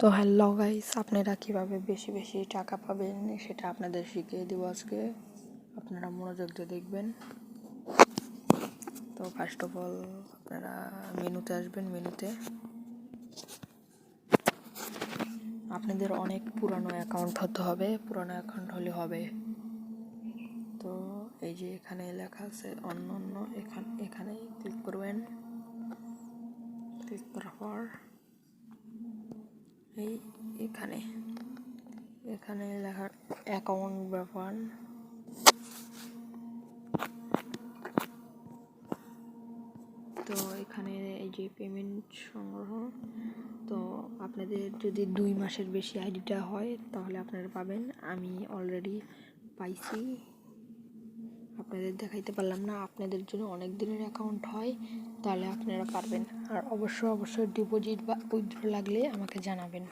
তো hello guys আপনারা কীভাবে বেশি বেশি টাকা পাবেন সেটা আপনাদের শিখিয়ে দেবো আজকে। আপনারা মনোযোগ দিয়ে দেখবেন। তো ফার্স্ট অফ অল আপনারা মেনুতে আসবেন, মেনুতে। আপনাদের অনেক পুরানো অ্যাকাউন্ট হতে হবে। পুরানো অ্যাকাউন্ট হলে হবে। তো এই যে এখানে লেখা আছে অন্য অন্য এখানে এখানে ক্লিক করবেন। ক্লিক করার পর এই এখানে। এখানে লেখা অ্যাকাউন্ট ব্যাপার। তো এখানে এই যে পেমেন্ট সংগ্রহ, তো আপনাদের যদি দুই মাসের বেশি আইডিটা হয়, তাহলে আপনারা পাবেন। আমি অলরেডি পাইছি। আপনাদের দেখাইতে পারলাম না, আপনাদের জন্য অনেক দিনের অ্যাকাউন্ট হয়, তাহলে আপনারা পারবেন। আর অবশ্যই অবশ্যই ডিপোজিট বা উইথড্র লাগলে আমাকে জানাবেন।